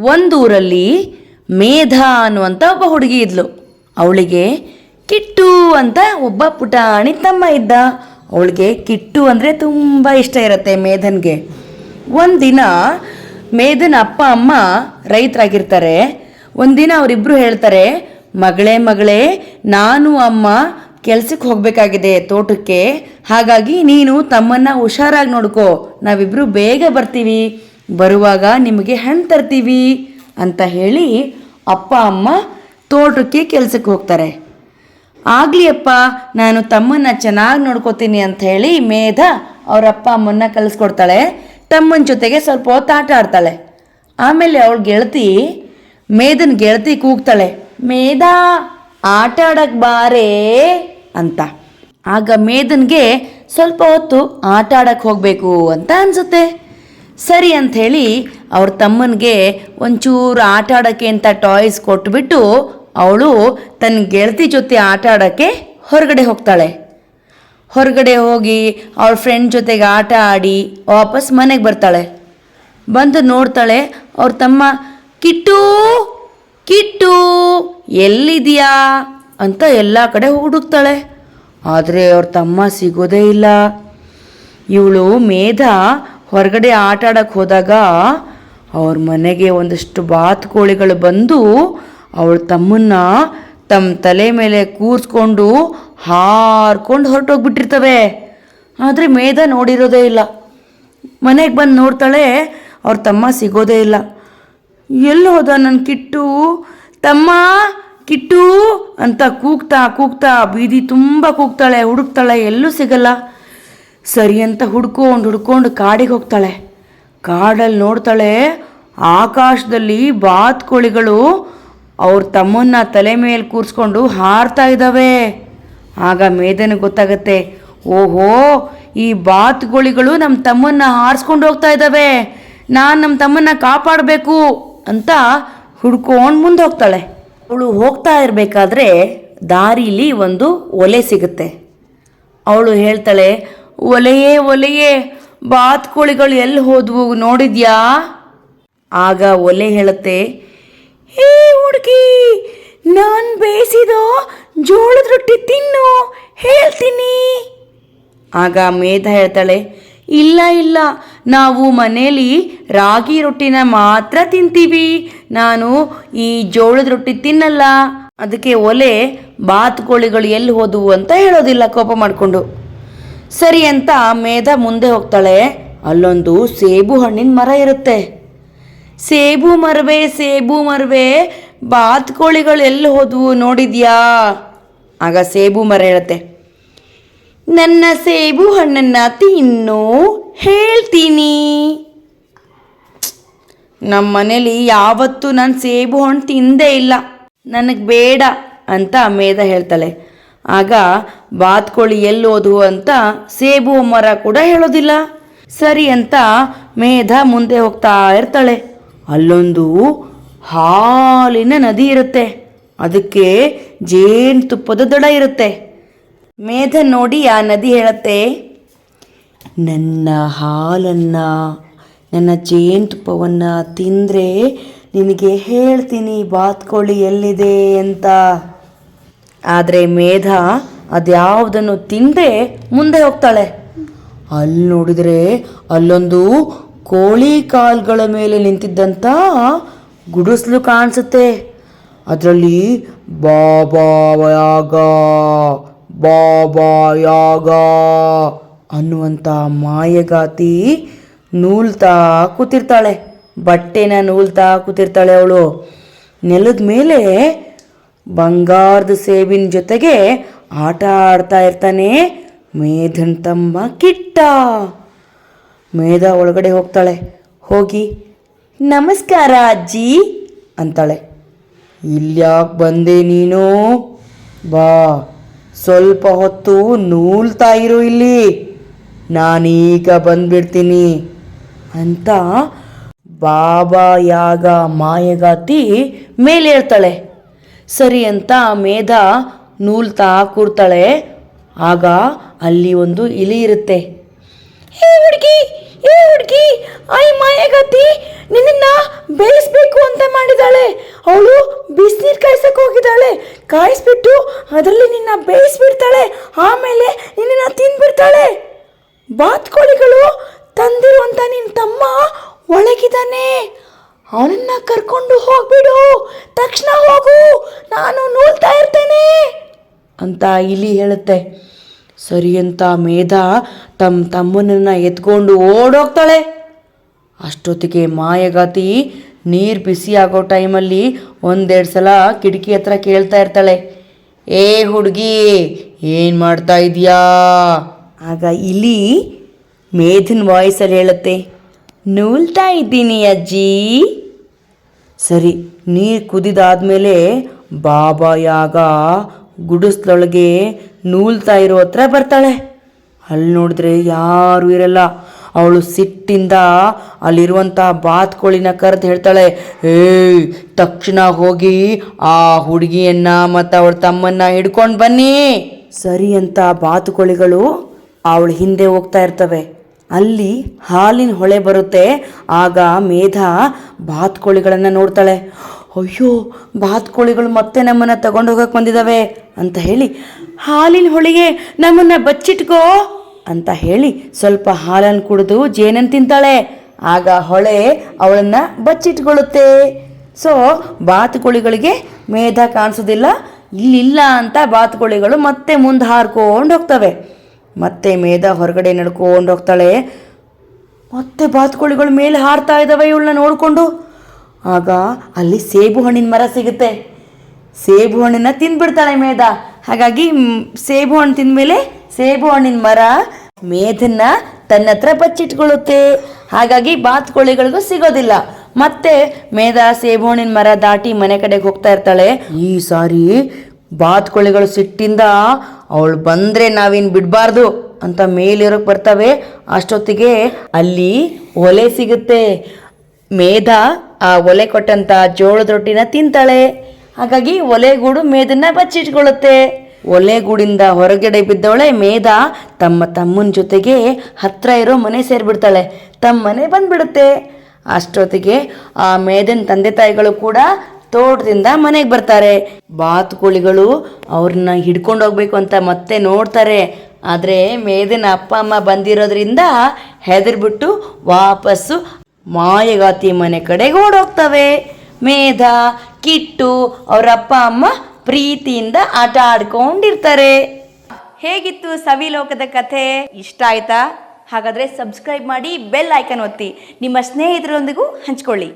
ಒಂದೂರಲ್ಲಿ ಮೇಧ ಅನ್ನುವಂಥ ಒಬ್ಬ ಹುಡುಗಿ ಇದ್ಲು. ಅವಳಿಗೆ ಕಿಟ್ಟು ಅಂತ ಒಬ್ಬ ಪುಟಾಣಿ ತಮ್ಮ ಇದ್ದ. ಅವಳಿಗೆ ಕಿಟ್ಟು ಅಂದರೆ ತುಂಬ ಇಷ್ಟ ಇರುತ್ತೆ ಮೇಧನ್ಗೆ. ಒಂದಿನ ಮೇಧನ್ ಅಪ್ಪ ಅಮ್ಮ ರೈತರಾಗಿರ್ತಾರೆ. ಒಂದಿನ ಅವರಿಬ್ಬರು ಹೇಳ್ತಾರೆ, ಮಗಳೇ ಮಗಳೇ, ನಾನು ಅಮ್ಮ ಕೆಲ್ಸಕ್ಕೆ ಹೋಗಬೇಕಾಗಿದೆ ತೋಟಕ್ಕೆ. ಹಾಗಾಗಿ ನೀನು ತಮ್ಮನ್ನ ಹುಷಾರಾಗಿ ನೋಡ್ಕೋ. ನಾವಿಬ್ಬರು ಬೇಗ ಬರ್ತೀವಿ. ಬರುವಾಗ ನಿಮಗೆ ಹಣ್ಣು ತರ್ತೀವಿ ಅಂತ ಹೇಳಿ ಅಪ್ಪ, ಅಮ್ಮ ತೋಟಕ್ಕೆ ಕೆಲಸಕ್ಕೆ ಹೋಗ್ತಾರೆ. ಆಗಲಿ ಅಪ್ಪ, ನಾನು ತಮ್ಮನ್ನ ಚೆನ್ನಾಗಿ ನೋಡ್ಕೋತೀನಿ ಅಂತ ಹೇಳಿ ಮೇಧ ಅವ್ರ ಅಪ್ಪ, ಅಮ್ಮನ್ನ ಕಲಿಸ್ಕೊಡ್ತಾಳೆ. ತಮ್ಮನ ಜೊತೆಗೆ ಸ್ವಲ್ಪ ಹೊತ್ತು ಆಟ ಆಡ್ತಾಳೆ. ಆಮೇಲೆ ಅವಳು ಗೆಳತಿ, ಮೇಧನ ಗೆಳತಿ ಕೂಗ್ತಾಳೆ. ಮೇಧ, ಆಟ ಆಡಕ್ ಬಾರೇ ಅಂತ. ಆಗ ಮೇಧನ್ಗೆ ಸ್ವಲ್ಪ ಹೊತ್ತು ಆಟ ಆಡಕ್ಕೆ ಹೋಗಬೇಕು ಅಂತ ಅನ್ಸುತ್ತೆ. ಸರಿ ಅಂಥೇಳಿ ಅವ್ರ ತಮ್ಮನಿಗೆ ಒಂಚೂರು ಆಟ ಆಡೋಕ್ಕೆ ಅಂತ ಟಾಯ್ಸ್ ಕೊಟ್ಬಿಟ್ಟು ಅವಳು ತನ್ನ ಗೆಳತಿ ಜೊತೆ ಆಟ ಆಡೋಕ್ಕೆ ಹೊರಗಡೆ ಹೋಗ್ತಾಳೆ. ಹೊರಗಡೆ ಹೋಗಿ ಅವ್ರ ಫ್ರೆಂಡ್ ಜೊತೆಗೆ ಆಟ ಆಡಿ ವಾಪಸ್ ಮನೆಗೆ ಬರ್ತಾಳೆ. ಬಂದು ನೋಡ್ತಾಳೆ, ಅವ್ರ ತಮ್ಮ, ಕಿಟ್ಟು ಕಿಟ್ಟು ಎಲ್ಲಿದೆಯಾ ಅಂತ ಎಲ್ಲ ಕಡೆ ಹುಡುಕ್ತಾಳೆ. ಆದರೆ ಅವ್ರ ತಮ್ಮ ಸಿಗೋದೇ ಇಲ್ಲ. ಇವಳು ಮೇಧ ಹೊರಗಡೆ ಆಟ ಆಡಕ್ಕೆ ಹೋದಾಗ ಅವ್ರ ಮನೆಗೆ ಒಂದಷ್ಟು ಬಾತುಕೋಳಿಗಳು ಬಂದು ಅವಳ ತಮ್ಮನ್ನ ತಮ್ಮ ತಲೆ ಮೇಲೆ ಕೂರಿಸ್ಕೊಂಡು ಹಾರ್ಕೊಂಡು ಹೊರಟೋಗ್ಬಿಟ್ಟಿರ್ತವೆ. ಆದರೆ ಮೇಧ ನೋಡಿರೋದೇ ಇಲ್ಲ. ಮನೆಗೆ ಬಂದು ನೋಡ್ತಾಳೆ, ಅವ್ರ ತಮ್ಮ ಸಿಗೋದೇ ಇಲ್ಲ. ಎಲ್ಲಿ ಹೋದ ನನ್ನ ಕಿಟ್ಟು? ತಮ್ಮ ಕಿಟ್ಟು? ಅಂತ ಕೂಗ್ತಾ ಕೂಗ್ತಾ ಬೀದಿ ತುಂಬ ಕೂಗ್ತಾಳೆ, ಹುಡುಕ್ತಾಳೆ, ಎಲ್ಲೂ ಸಿಗಲ್ಲ. ಸರಿ ಅಂತ ಹುಡ್ಕೊಂಡು ಹುಡ್ಕೊಂಡು ಕಾಡಿಗೆ ಹೋಗ್ತಾಳೆ. ಕಾಡಲ್ಲಿ ನೋಡ್ತಾಳೆ, ಆಕಾಶದಲ್ಲಿ ಬಾತ್ಕೋಳಿಗಳು ಅವ್ರ ತಮ್ಮನ್ನ ತಲೆ ಮೇಲೆ ಕೂರಿಸ್ಕೊಂಡು ಹಾರ್ತಾ ಇದ್ದಾವೆ ಆಗ ಮೇದನ ಗೊತ್ತಾಗತ್ತೆ, ಓಹೋ, ಈ ಬಾತುಕೋಳಿಗಳು ನಮ್ಮ ತಮ್ಮನ್ನ ಹಾರಿಸ್ಕೊಂಡು ಹೋಗ್ತಾ ಇದ್ದಾವೆ ನಾನು ನಮ್ಮ ತಮ್ಮನ್ನ ಕಾಪಾಡಬೇಕು ಅಂತ ಹುಡ್ಕೊಂಡು ಮುಂದೆ ಹೋಗ್ತಾಳೆ. ಅವಳು ಹೋಗ್ತಾ ಇರಬೇಕಾದ್ರೆ ದಾರಿಲಿ ಒಂದು ಒಲೆ ಸಿಗುತ್ತೆ. ಅವಳು ಹೇಳ್ತಾಳೆ ಒಲೆಯೇ ಒಲೆಯೇ, ಬಾತ್ಕೋಳಿಗಳು ಎಲ್ಲಿ ಹೋದ್ವು ನೋಡಿದ್ಯಾ? ಆಗ ಒಲೆ ಹೇಳುತ್ತೆ ಹೇ ಹುಡುಗಿ, ನಾನು ಬೇಯಿಸಿದೋ ಜೋಳದ ರೊಟ್ಟಿ ತಿನ್ನು, ಹೇಳ್ತೀನಿ. ಆಗ ಮೇಧ ಹೇಳ್ತಾಳೆ, ಇಲ್ಲ ಇಲ್ಲ, ನಾವು ಮನೇಲಿ ರಾಗಿ ರೊಟ್ಟಿನ ಮಾತ್ರ ತಿಂತೀವಿ. ನಾನು ಈ ಜೋಳದ ರೊಟ್ಟಿ ತಿನ್ನಲ್ಲ. ಅದಕ್ಕೆ ಒಲೆ ಬಾತುಕೋಳಿಗಳು ಎಲ್ಲಿ ಹೋದವು ಅಂತ ಹೇಳೋದಿಲ್ಲ, ಕೋಪ ಮಾಡಿಕೊಂಡು. ಸರಿ ಅಂತ ಮೇಧ ಮುಂದೆ ಹೋಗ್ತಾಳೆ. ಅಲ್ಲೊಂದು ಸೇಬು ಹಣ್ಣಿನ ಮರ ಇರುತ್ತೆ. ಸೇಬು ಮರವೆ, ಸೇಬು ಮರವೇ, ಬಾತುಕೋಳಿಗಳು ಎಲ್ಲಿ ಹೋದವು ನೋಡಿದ್ಯಾ? ಆಗ ಸೇಬು ಮರ ಹೇಳುತ್ತೆ. ನನ್ನ ಸೇಬು ಹಣ್ಣನ್ನ ತಿನ್ನು, ಹೇಳ್ತೀನಿ. ನಮ್ಮ ಮನೇಲಿ ಯಾವತ್ತೂ ನಾನು ಸೇಬು ಹಣ್ಣು ತಿಂದೇ ಇಲ್ಲ. ನನಗೆ ಬೇಡ ಅಂತ ಮೇಧ ಹೇಳ್ತಾಳೆ. ಆಗ ಬಾತ್ಕೋಳಿ ಎಲ್ಲೋದು ಅಂತ ಸೇಬು ಮರ ಕೂಡ ಹೇಳೋದಿಲ್ಲ. ಸರಿ ಅಂತ ಮೇಧ ಮುಂದೆ ಹೋಗ್ತಾ ಇರ್ತಾಳೆ. ಅಲ್ಲೊಂದು ಹಾಲಿನ ನದಿ ಇರುತ್ತೆ. ಅದಕ್ಕೆ ಜೇನುತುಪ್ಪದ ದಡ ಇರುತ್ತೆ. ಮೇಧ ನೋಡಿ ಆ ನದಿ ಹೇಳತ್ತೆ, ನನ್ನ ಹಾಲನ್ನು, ನನ್ನ ಜೇನುತುಪ್ಪವನ್ನು ತಿಂದರೆ ನಿನಗೆ ಹೇಳ್ತೀನಿ ಬಾತ್ಕೋಳಿ ಎಲ್ಲಿದೆ ಅಂತ. ಆದರೆ ಮೇಧ ಅದ್ಯಾವುದನ್ನು ತಿಂದೆ ಮುಂದೆ ಹೋಗ್ತಾಳೆ. ಅಲ್ಲಿ ನೋಡಿದರೆ ಅಲ್ಲೊಂದು ಕೋಳಿ ಕಾಲ್ಗಳ ಮೇಲೆ ನಿಂತಿದ್ದಂಥ ಗುಡಿಸ್ಲು ಕಾಣಿಸುತ್ತೆ. ಅದರಲ್ಲಿ ಬಾಬಾಯಾಗ ಬಾಬಾಯಾಗ ಅನ್ನುವಂಥ ಮಾಯಗಾತಿ ನೂಲ್ತಾ ಕೂತಿರ್ತಾಳೆ. ಬಟ್ಟೆನ ನೂಲ್ತಾ ಕೂತಿರ್ತಾಳೆ ಅವಳು. ನೆಲದ ಮೇಲೆ ಬಂಗಾರದ ಸೇಬಿನ ಜೊತೆಗೆ ಆಟ ಆಡ್ತಾ ಇರ್ತಾನೆ ಮೇಧನ್ ತಮ್ಮ ಕಿಟ್ಟ. ಮೇಧ ಒಳಗಡೆ ಹೋಗ್ತಾಳೆ. ಹೋಗಿ, ನಮಸ್ಕಾರ ಅಜ್ಜಿ ಅಂತಾಳೆ. ಇಲ್ಯಾಕೆ ಬಂದೆ ನೀನು? ಬಾ, ಸ್ವಲ್ಪ ಹೊತ್ತು ನೂಲ್ತಾ ಇರು ಇಲ್ಲಿ. ನಾನೀಗ ಬಂದ್ಬಿಡ್ತೀನಿ ಅಂತ ಬಾಬಾ ಯಾಗ ಮಾಯಗಾತಿ ಮೇಲೆ ಹೇಳ್ತಾಳೆ ಸರಿ ಅಂತ ಮೇಧ ನೂಲ್ತಾ ಕೂರ್ತಾಳೆ ಆಗ ಅಲ್ಲಿ ಒಂದು ಇಲಿ ಇರುತ್ತೆ. ಏ ಹುಡುಗಿ ಏ ಹುಡುಗಿ, ಐ ಮಾಯಗತಿ ನಿನ್ನ ಬೇಯಿಸ್ಬೇಕು ಅಂತ ಅವಳು ಬಿಸಿನೀರು ಕಾಯಿಸಕ್ಕೆ ಹೋಗಿದ್ದಾಳೆ. ಕಾಯಿಸ್ಬಿಟ್ಟು ಅದರಲ್ಲಿ ನಿನ್ನ ಬೇಯಿಸ್ಬಿಡ್ತಾಳೆ. ಆಮೇಲೆ ನಿನ್ನ ತಿಂದ್ಬಿಡ್ತಾಳೆ ಬಾತ್ಕೋಳಿಗಳು ತಂದಿರುವಂತ ನಿನ್ನ ತಮ್ಮ ಒಳಗಿದ್ದಾನೆ. ಅವನನ್ನ ಕರ್ಕೊಂಡು ಹೋಗ್ಬಿಡು. ತಕ್ಷಣ ಹೋಗು. ನಾನು ನೂಲ್ತಾ ಇರ್ತೇನೆ ಅಂತ ಇಲಿ ಹೇಳುತ್ತೆ. ಸರಿ ಅಂತ ಮೇಧ ತಮ್ಮ ತಮ್ಮನನ್ನ ಎತ್ಕೊಂಡು ಓಡೋಗ್ತಾಳೆ. ಅಷ್ಟೊತ್ತಿಗೆ ಮಾಯಗಾತಿ ನೀರು ಬಿಸಿ ಆಗೋ ಟೈಮಲ್ಲಿ ಒಂದೆರಡು ಸಲ ಕಿಟಕಿ ಹತ್ರ ಕೇಳ್ತಾ ಇರ್ತಾಳೆ. ಏ ಹುಡುಗಿ, ಏನು ಮಾಡ್ತಾ ಇದೀಯಾ? ಆಗ ಇಲಿ ಮೇಧಿನ ವಾಯ್ಸಲ್ಲಿ ಹೇಳುತ್ತೆ. ನೂಲ್ತಾ ಇದ್ದೀನಿ ಅಜ್ಜಿ. ಸರಿ, ನೀರು ಕುದಿದಾದ್ಮೇಲೆ ಬಾಬಾ ಯಾಗ ಗುಡಿಸ್ಲೊಳಗೆ ನೂಲ್ತಾ ಇರೋ ಹತ್ರ ಬರ್ತಾಳೆ. ಅಲ್ಲಿ ನೋಡಿದ್ರೆ ಯಾರೂ ಇರಲ್ಲ. ಅವಳು ಸಿಟ್ಟಿಂದ ಅಲ್ಲಿರುವಂಥ ಬಾತ್ಕೋಳಿನ ಕರೆದು ಹೇಳ್ತಾಳೆ, ಏಯ್, ತಕ್ಷಣ ಹೋಗಿ ಆ ಹುಡುಗಿಯನ್ನ ಮತ್ತು ಅವಳ ತಮ್ಮನ್ನ ಹಿಡ್ಕೊಂಡು ಬನ್ನಿ. ಸರಿ ಅಂತ ಬಾತುಕೋಳಿಗಳು ಅವಳು ಹಿಂದೆ ಹೋಗ್ತಾ ಇರ್ತವೆ. ಅಲ್ಲಿ ಹಾಲಿನ ಹೊಳೆ ಬರುತ್ತೆ. ಆಗ ಮೇಧ ಬಾತ್ಕೋಳಿಗಳನ್ನು ನೋಡ್ತಾಳೆ. ಅಯ್ಯೋ, ಬಾತ್ಕೋಳಿಗಳು ಮತ್ತೆ ನಮ್ಮನ್ನು ತಗೊಂಡು ಹೋಗಕ್ಕೆ ಬಂದಿದ್ದಾವೆ ಅಂತ ಹೇಳಿ, ಹಾಲಿನ ಹೊಳಿಗೆ ನಮ್ಮನ್ನು ಬಚ್ಚಿಟ್ಕೋ ಅಂತ ಹೇಳಿ ಸ್ವಲ್ಪ ಹಾಲನ್ನು ಕುಡಿದು ಜೇನನ್ನು ತಿಂತಾಳೆ. ಆಗ ಹೊಳೆ ಅವಳನ್ನ ಬಚ್ಚಿಟ್ಕೊಳ್ಳುತ್ತೆ. ಸೊ ಬಾತುಕೋಳಿಗಳಿಗೆ ಮೇಧ ಕಾಣಿಸೋದಿಲ್ಲ, ಇಲ್ಲಿಲ್ಲ ಅಂತ ಬಾತುಕೋಳಿಗಳು ಮತ್ತೆ ಮುಂದೆ ಹಾರ್ಕೊಂಡು ಹೋಗ್ತವೆ. ಮತ್ತೆ ಮೇಧ ಹೊರಗಡೆ ನಡ್ಕೊಂಡು ಹೋಗ್ತಾಳೆ. ಮತ್ತೆ ಬಾತುಕೋಳಿಗಳು ಮೇಲೆ ಹಾರ್ತಾ ಇದ್ದಾವೆ ಇವಳನ್ನ ನೋಡಿಕೊಂಡು. ಆಗ ಅಲ್ಲಿ ಸೇಬು ಹಣ್ಣಿನ ಮರ ಸಿಗುತ್ತೆ. ಸೇಬು ಹಣ್ಣನ್ನ ತಿಂದ್ಬಿಡ್ತಾಳೆ ಮೇಧ. ಹಾಗಾಗಿ ಸೇಬು ಹಣ್ಣು ತಿಂದಮೇಲೆ ಸೇಬು ಹಣ್ಣಿನ ಮರ ಮೇಧನ್ನ ತನ್ನ ಹತ್ರ ಬಚ್ಚಿಟ್ಕೊಳ್ಳುತ್ತೆ. ಹಾಗಾಗಿ ಬಾತುಕೋಳಿಗಳಿಗೂ ಸಿಗೋದಿಲ್ಲ. ಮತ್ತೆ ಮೇಧ ಸೇಬು ಹಣ್ಣಿನ ಮರ ದಾಟಿ ಮನೆ ಕಡೆಗೆ ಹೋಗ್ತಾ ಇರ್ತಾಳೆ. ಈ ಸಾರಿ ಬಾತುಕೋಳಿಗಳು ಸಿಟ್ಟಿಂದ ಅವಳು ಬಂದರೆ ನಾವೇನು ಬಿಡಬಾರ್ದು ಅಂತ ಮೇಲಿರೋಕೆ ಬರ್ತವೆ. ಅಷ್ಟೊತ್ತಿಗೆ ಅಲ್ಲಿ ಒಲೆ ಸಿಗುತ್ತೆ. ಮೇಧ ಆ ಒಲೆ ಕೊಟ್ಟಂಥ ಜೋಳದ ರೊಟ್ಟಿನ ತಿಂತಾಳೆ. ಹಾಗಾಗಿ ಒಲೆಗೂಡು ಮೇದನ್ನ ಬಚ್ಚಿಟ್ಕೊಳ್ಳುತ್ತೆ. ಒಲೆಗೂಡಿಂದ ಹೊರಗಡೆ ಬಿದ್ದವಳೆ ಮೇಧ ತಮ್ಮ ತಮ್ಮನ ಜೊತೆಗೆ ಹತ್ರ ಇರೋ ಮನೆ ಸೇರಿಬಿಡ್ತಾಳೆ. ತಮ್ಮ ಮನೆ ಬಂದ್ಬಿಡುತ್ತೆ. ಅಷ್ಟೊತ್ತಿಗೆ ಆ ಮೇದನ್ ತಂದೆ ತಾಯಿಗಳು ಕೂಡ ತೋಟದಿಂದ ಮನೆಗೆ ಬರ್ತಾರೆ. ಬಾತುಕೋಳಿಗಳು ಅವ್ರನ್ನ ಹಿಡ್ಕೊಂಡು ಹೋಗ್ಬೇಕು ಅಂತ ಮತ್ತೆ ನೋಡ್ತಾರೆ. ಆದರೆ ಮೇದಿನ ಅಪ್ಪ, ಅಮ್ಮ ಬಂದಿರೋದ್ರಿಂದ ಹೆದರ್ಬಿಟ್ಟು ವಾಪಸ್ಸು ಮಾಯಗಾತಿ ಮನೆ ಕಡೆಗೆ ಓಡೋಗ್ತವೆ. ಮೇಧ, ಕಿಟ್ಟು ಅವ್ರ ಅಪ್ಪ, ಅಮ್ಮ ಪ್ರೀತಿಯಿಂದ ಆಟ ಆಡ್ಕೊಂಡಿರ್ತಾರೆ. ಹೇಗಿತ್ತು ಸವಿಲೋಕದ ಕಥೆ? ಇಷ್ಟ ಆಯ್ತಾ? ಹಾಗಾದ್ರೆ ಸಬ್ಸ್ಕ್ರೈಬ್ ಮಾಡಿ ಬೆಲ್ ಐಕನ್ ಒತ್ತಿ. ನಿಮ್ಮ ಸ್ನೇಹಿತರೊಂದಿಗೂ ಹಂಚ್ಕೊಳ್ಳಿ.